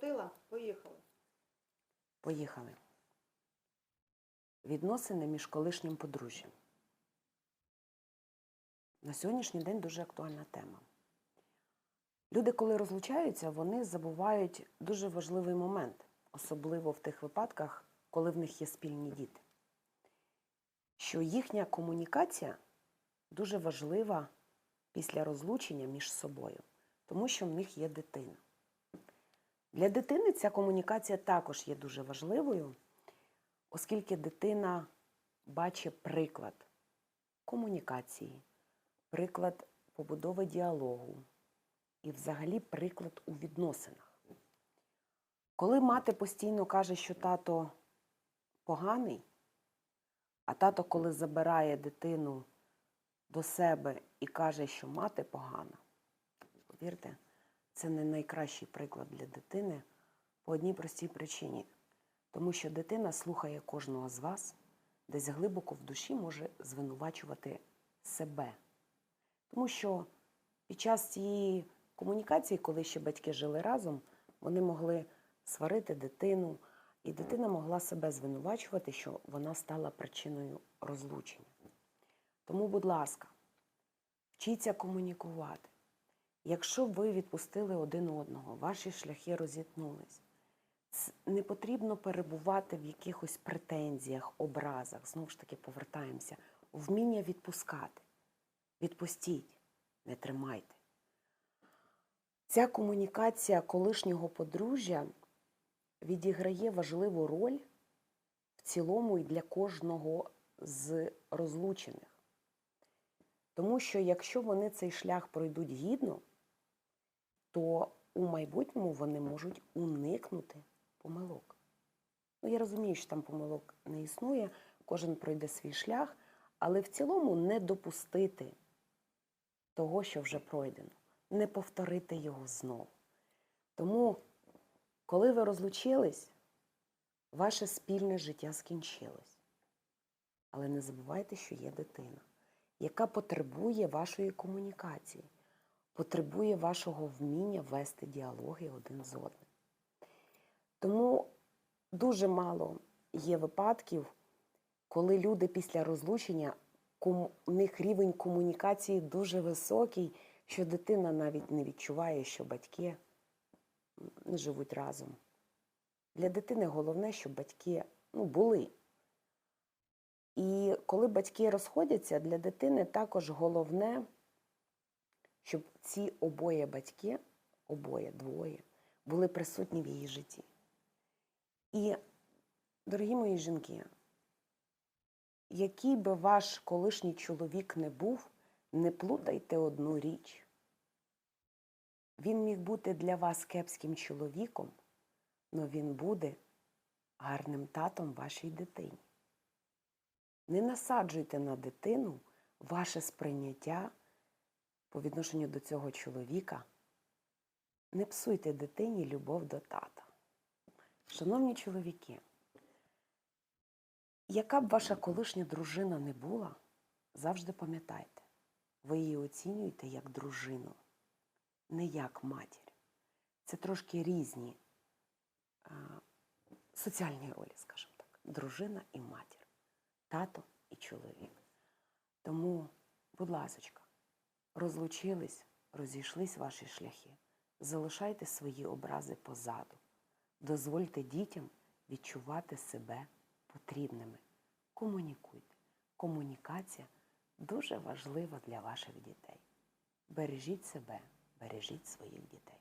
Закрутила? Поїхали. Поїхали. Відносини між колишнім подружжям. На сьогоднішній день дуже актуальна тема. Люди, коли розлучаються, вони забувають дуже важливий момент, особливо в тих випадках, коли в них є спільні діти. Що їхня комунікація дуже важлива після розлучення між собою, тому що в них є дитина. Для дитини ця комунікація також є дуже важливою, оскільки дитина бачить приклад комунікації, приклад побудови діалогу і взагалі приклад у відносинах. Коли мати постійно каже, що тато поганий, а тато, коли забирає дитину до себе і каже, що мати погана, повірте, це не найкращий приклад для дитини по одній простій причині. Тому що дитина слухає кожного з вас, десь глибоко в душі може звинувачувати себе. Тому що під час цієї комунікації, коли ще батьки жили разом, вони могли сварити дитину, і дитина могла себе звинувачувати, що вона стала причиною розлучення. Тому, будь ласка, вчіться комунікувати. Якщо ви відпустили один одного, ваші шляхи розітнулись, не потрібно перебувати в якихось претензіях, образах. Знову ж таки, повертаємося. Вміння відпускати. Відпустіть, не тримайте. Ця комунікація колишнього подружжя відіграє важливу роль в цілому і для кожного з розлучених. Тому що якщо вони цей шлях пройдуть гідно, то у майбутньому вони можуть уникнути помилок. Ну, я розумію, що там помилок не існує, кожен пройде свій шлях, але в цілому не допустити того, що вже пройдено, не повторити його знову. Тому, коли ви розлучились, ваше спільне життя скінчилось. Але не забувайте, що є дитина, яка потребує вашої комунікації, потребує вашого вміння вести діалоги один з одним. Тому дуже мало є випадків, коли люди після розлучення у них рівень комунікації дуже високий, що дитина навіть не відчуває, що батьки не живуть разом. Для дитини головне, щоб батьки ну, були. І коли батьки розходяться, для дитини також головне, щоб ці обоє батьки, обоє, двоє, були присутні в її житті. І, дорогі мої жінки, який би ваш колишній чоловік не був, не плутайте одну річ. Він міг бути для вас кепським чоловіком, але він буде гарним татом вашій дитині. Не насаджуйте на дитину ваше сприйняття по відношенню до цього чоловіка. Не псуйте дитині любов до тата. Шановні чоловіки, яка б ваша колишня дружина не була, завжди пам'ятайте, ви її оцінюєте як дружину, не як матір. Це трошки різні а, соціальні ролі, скажімо так. Дружина і матір, тато і чоловік. Тому, будь ласочка, розлучились, розійшлись ваші шляхи. Залишайте свої образи позаду. Дозвольте дітям відчувати себе потрібними. Комунікуйте. Комунікація дуже важлива для ваших дітей. Бережіть себе, бережіть своїх дітей.